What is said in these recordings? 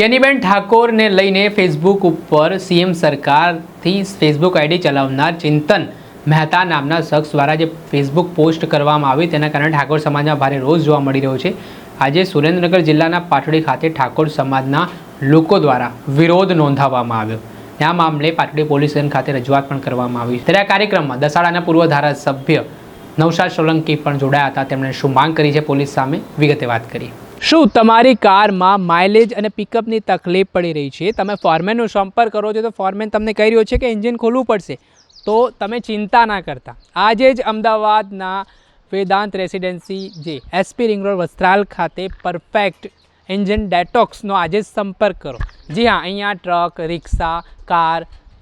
કેનીબેન ઠાકોરને લઈને ફેસબુક ઉપર સીએમ સરકારથી ફેસબુક આઈડી ચલાવનાર ચિંતન મહેતા નામના શખ્સ દ્વારા જે ફેસબુક પોસ્ટ કરવામાં આવી તેના કારણે ઠાકોર સમાજમાં ભારે રોષ જોવા મળી રહ્યો છે. આજે સુરેન્દ્રનગર જિલ્લાના પાટડી ખાતે ઠાકોર સમાજના લોકો દ્વારા વિરોધ નોંધાવવામાં આવ્યો. આ મામલે પાટડી પોલીસ સ્ટેશન ખાતે રજૂઆત પણ કરવામાં આવી. ત્યારે આ કાર્યક્રમમાં દસાડાના પૂર્વ ધારાસભ્ય નવસાર સોલંકી પણ જોડાયા હતા. તેમણે શું માંગ કરી છે પોલીસ સામે? વિગતે વાત કરી શું તમારી કારમાં માઇલેજ અને પિકઅપની તકલીફ પડી રહી છે? તમે ફોરમેનનો સંપર્ક કરો છો તો ફોરમેન તમને કહી રહ્યો છે કે એન્જિન ખોલવું પડશે. તો તમે ચિંતા ના કરતા. આજે જ અમદાવાદના વેદાંત રેસિડેન્સી જે એસપી રિંગ રોડ વસ્ત્રાલ ખાતે પરફેક્ટ એન્જિન ડેટોક્સનો આજે જ સંપર્ક કરો. જી હા, અહીંયા ટ્રક રિક્ષા કાર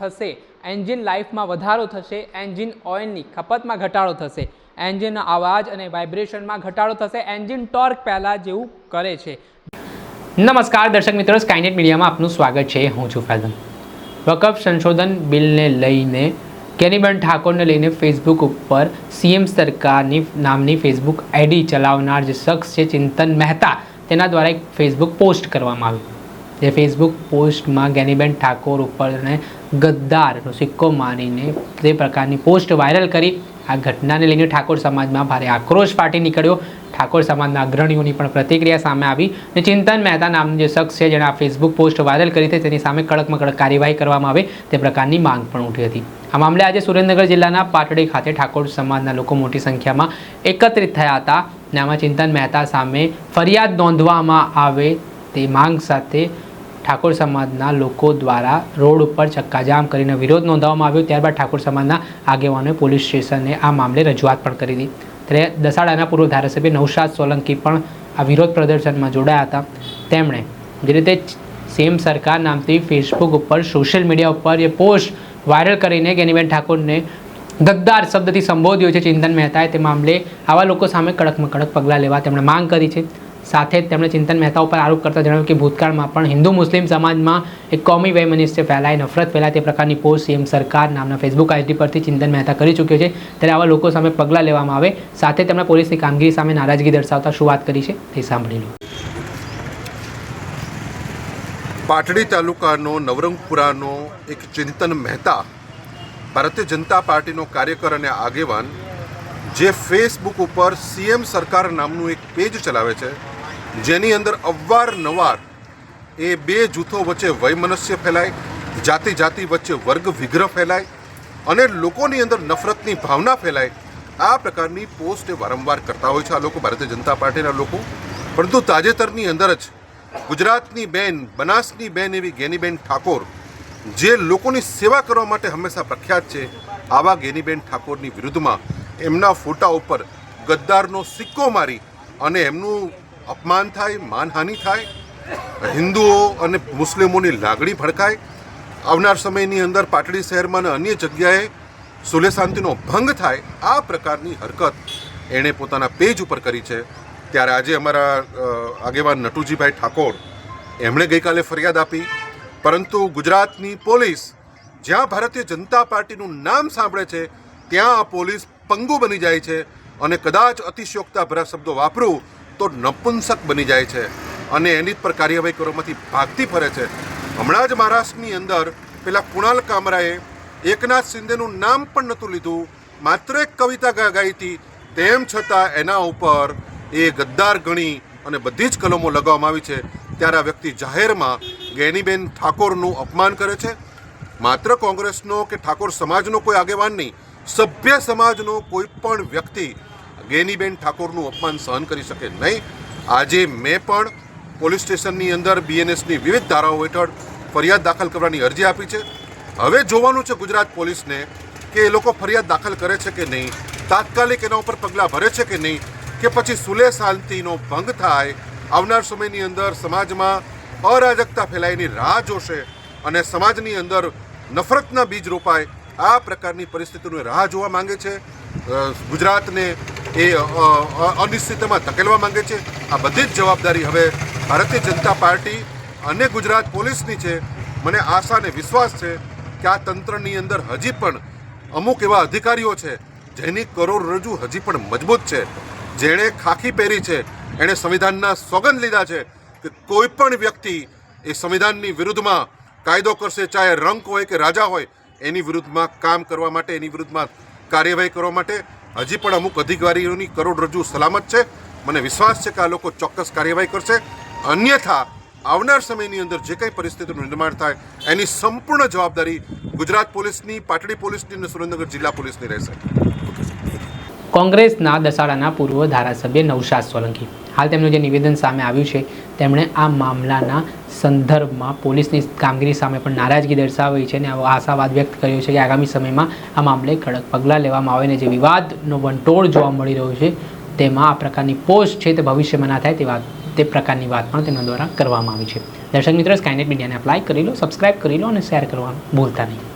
થશે, એન્જિન લાઈફમાં વધારો થશે, એન્જિન ઓઇલની ખપતમાં ઘટાડો થશે એન્જિન અવાજ અને વાઇબ્રેશનમાં ઘટાડો થશે, એન્જિન ટોર્ક પહેલાં જેવું કરે છે. નમસ્કાર, દર્શક મિત્રો સ્કાયનેટ મીડિયામાં આપનું સ્વાગત છે. હું છું ફૈઝન વકફ સંશોધન બિલને લઈને, કેનીબેન ઠાકોરને લઈને ફેસબુક ઉપર સીએમ સરકારની નામની ફેસબુક આઈડી ચલાવનાર જે શખ્સ છે, ચિંતન મહેતા, તેના દ્વારા એક ફેસબુક પોસ્ટ કરવામાં આવ્યું. જે ફેસબુક પોસ્ટમાં ગેનીબેન ઠાકોર ઉપરને ગદ્દારનો સિક્કો મારીને તે પ્રકારની પોસ્ટ વાયરલ કરી. આ ઘટનાને લઈને ઠાકોર સમાજમાં ભારે આક્રોશ ફાટી નીકળ્યો. ઠાકોર સમાજના અગ્રણીઓની પણ પ્રતિક્રિયા સામે આવી અને ચિંતન મહેતા નામનો જે શખ્સ છે જેણે આ ફેસબુક પોસ્ટ વાયરલ કરી હતી તેની સામે કડકમાં કડક કાર્યવાહી કરવામાં આવે તે પ્રકારની માંગ પણ ઉઠી હતી. આ મામલે આજે સુરેન્દ્રનગર જિલ્લાના પાટડી ખાતે ઠાકોર સમાજના લોકો મોટી સંખ્યામાં એકત્રિત થયા હતા અને આમાં ચિંતન મહેતા સામે ફરિયાદ નોંધવામાં આવે તે માંગ સાથે ઠાકોર સમાજના લોકો દ્વારા રોડ ઉપર ચક્કાજામ કરીને વિરોધ નોંધાવવામાં આવ્યો. ત્યારબાદ ઠાકોર સમાજના આગેવાનોએ પોલીસ સ્ટેશને આ મામલે રજૂઆત પણ કરી હતી ત્યારે દસાડાના પૂર્વ ધારાસભ્ય નૌશાદ સોલંકી પણ આ વિરોધ પ્રદર્શનમાં જોડાયા હતા. તેમણે જે રીતે સેમ સરકાર નામથી ફેસબુક ઉપર સોશિયલ મીડિયા ઉપર એ પોસ્ટ વાયરલ કરીને ગેનીબેન ઠાકોરને ગદ્દાર શબ્દથી સંબોધ્યો છે ચિંતન મહેતાએ, તે મામલે આવા લોકો સામે કડકમાં કડક પગલાં લેવા તેમણે માંગ કરી છે. સાથે જ તેમણે ચિંતન મહેતા ઉપર આરોપ કરતા જણાવ્યું કે ભૂતકાળમાં પણ હિન્દુ મુસ્લિમ સમાજમાં એક કોમી વૈમનસ્ય ફેલાય, નફરત ફેલાય તે પ્રકારની પોસ્ટ સીએમ સરકાર નામના ફેસબુક આઈડી પરથી ચિંતન મહેતા કરી ચૂક્યો છે. ત્યારે આવા લોકો સામે પગલાં લેવામાં આવે. સાથે તેમણે પોલીસની કામગીરી સામે નારાજગી દર્શાવતા શું વાત કરી છે તે સાંભળી લો. પાટડી તાલુકાનો નવરંગપુરાનો એક ચિંતન મહેતા ભારતીય જનતા પાર્ટીનો કાર્યકર અને આગેવાન જે ફેસબુક ઉપર સીએમ સરકાર નામનું એક પેજ ચલાવે છે, જેની અંદર અવારનવાર એ બે જૂથો વચ્ચે વયમનસ્ય ફેલાય જાતિ જાતિ વચ્ચે વર્ગ વિગ્રહ ફેલાય અને લોકોની અંદર નફરતની ભાવના ફેલાય. આ પ્રકારની પોસ્ટ વારંવાર કરતા હોય છે આ લોકો, ભારતીય જનતા પાર્ટીના લોકો. પરંતુ તાજેતરની અંદર જ ગુજરાતની બેન, બનાસની બેન એવી ગેનીબેન ઠાકોર, જે લોકોની સેવા કરવા માટે હંમેશા પ્રખ્યાત છે, આવા ગેનીબેન ઠાકોરની વિરુદ્ધમાં એમના ફોટા ઉપર ગદ્દારનો સિક્કો મારી અને એમનું અપમાન થાય, માનહાનિ થાય, હિન્દુઓ અને મુસ્લિમોની લાગણી ભડકાય. આવનાર સમયની અંદર પાટડી શહેરમાં અને અન્ય જગ્યાએ સુલે શાંતિનો ભંગ થાય, આ પ્રકારની હરકત એણે પોતાના પેજ ઉપર કરી છે. ત્યારે આજે અમારા આગેવાન નટુજીભાઈ ઠાકોર એમણે ગઈકાલે ફરિયાદ આપી. પરંતુ ગુજરાતની પોલીસ જ્યાં ભારતીય જનતા પાર્ટીનું નામ સાંભળે છે, ત્યાં આ પોલીસ પંગુ બની જાય છે અને કદાચ અતિશયોક્તા ભરા શબ્દો વાપરું તો નપુંસક બની જાય છે અને એની પર કાર્યવાહી કરવામાંથી ભાગતી ફરે છે. હમણાં જ મહારાષ્ટ્રની અંદર પેલા કુણાલ કામરાએ એકનાથ શિંદેનું નામ પણ નહોતું લીધું. માત્ર એક કવિતા ગાઈ હતી. તેમ છતાં એના ઉપર એ ગદ્દાર ગણી અને બધી જ કલમો લગાવવામાં આવી છે. ત્યારે આ વ્યક્તિ જાહેરમાં ગેનીબેન ઠાકોરનું અપમાન કરે છે. માત્ર કોંગ્રેસનો કે ઠાકોર સમાજનો કોઈ આગેવાન નહીં. સભ્ય સમાજનો કોઈ પણ વ્યક્તિ ગેનીબેન ઠાકોરનું અપમાન સહન કરી શકે નહીં. આજે મેં પણ પોલીસ સ્ટેશનની અંદર બીએનએસની વિવિધ ધારાઓ હેઠળ ફરિયાદ દાખલ કરવાની અરજી આપી છે. હવે જોવાનું છે ગુજરાત પોલીસને કે એ લોકો ફરિયાદ દાખલ કરે છે કે નહીં, તાત્કાલિક એના ઉપર પગલાં ભરે છે કે નહીં, કે પછી સુલે શાંતિનો ભંગ થાય, આવનાર સમયની અંદર સમાજમાં અરાજકતા ફેલાયની રાહ જોશે અને સમાજની અંદર નફરતના બીજ રોપાય આ પ્રકારની પરિસ્થિતિનું રાહ જોવા માંગે છે. ગુજરાતને એ અ, અ, ધકેલવા માંગે છે. આ બધી જ જવાબદારી હવે ભારતીય જનતા પાર્ટી અને ગુજરાત પોલીસની છે. મને આશા અને વિશ્વાસ છે કે આ તંત્રની અંદર હજી પણ અમુક એવા અધિકારીઓ છે જેની કરોડરજ્જુ હજી પણ મજબૂત છે. જેણે ખાખી પહેરી છે એણે સંવિધાનના સોગંદ લીધા છે કે કોઈ પણ વ્યક્તિ એ સંવિધાનની વિરુદ્ધમાં કાયદો કરશે ચાહે રંક હોય કે રાજા હોય એની વિરુદ્ધમાં કામ કરવા માટે, એની વિરુદ્ધમાં કાર્યવાહી કરવા માટે હજી પણ અમુક અધિકારીઓની કરોડરજ્જુ સલામત છે. મને વિશ્વાસ છે કે આ લોકો ચોક્કસ કાર્યવાહી કરશે. અન્યથા, આવનાર સમયની અંદર જે કંઈ પરિસ્થિતિનું નિર્માણ થાય, એની સંપૂર્ણ જવાબદારી ગુજરાત પોલીસની, પાટડી પોલીસની અને સુરેન્દ્રનગર જિલ્લા પોલીસની રહેશે. કોંગ્રેસના દસાડાના પૂર્વ ધારાસભ્ય નવશાદ સોલંકી. હાલ તેમનું જે નિવેદન સામે આવ્યું છે, તેમણે આ મામલાના સંદર્ભમાં પોલીસની કામગીરી સામે પણ નારાજગી દર્શાવી છે અને આશાવાદ વ્યક્ત કર્યો છે કે આગામી સમયમાં આ મામલે કડક પગલાં લેવામાં આવે અને જે વિવાદનો વંટોળ જોવા મળી રહ્યો છે, તેમાં આ પ્રકારની પોસ્ટ છે તે ભવિષ્યમાં ના થાય તે વાત તે પ્રકારની વાત પણ તેમના દ્વારા કરવામાં આવી છે. દર્શક મિત્રો સ્કાયનેટ મીડિયાને અપ્લાય કરી લો સબસ્ક્રાઇબ કરી લો અને શેર કરવાનું ભૂલતા નહીં.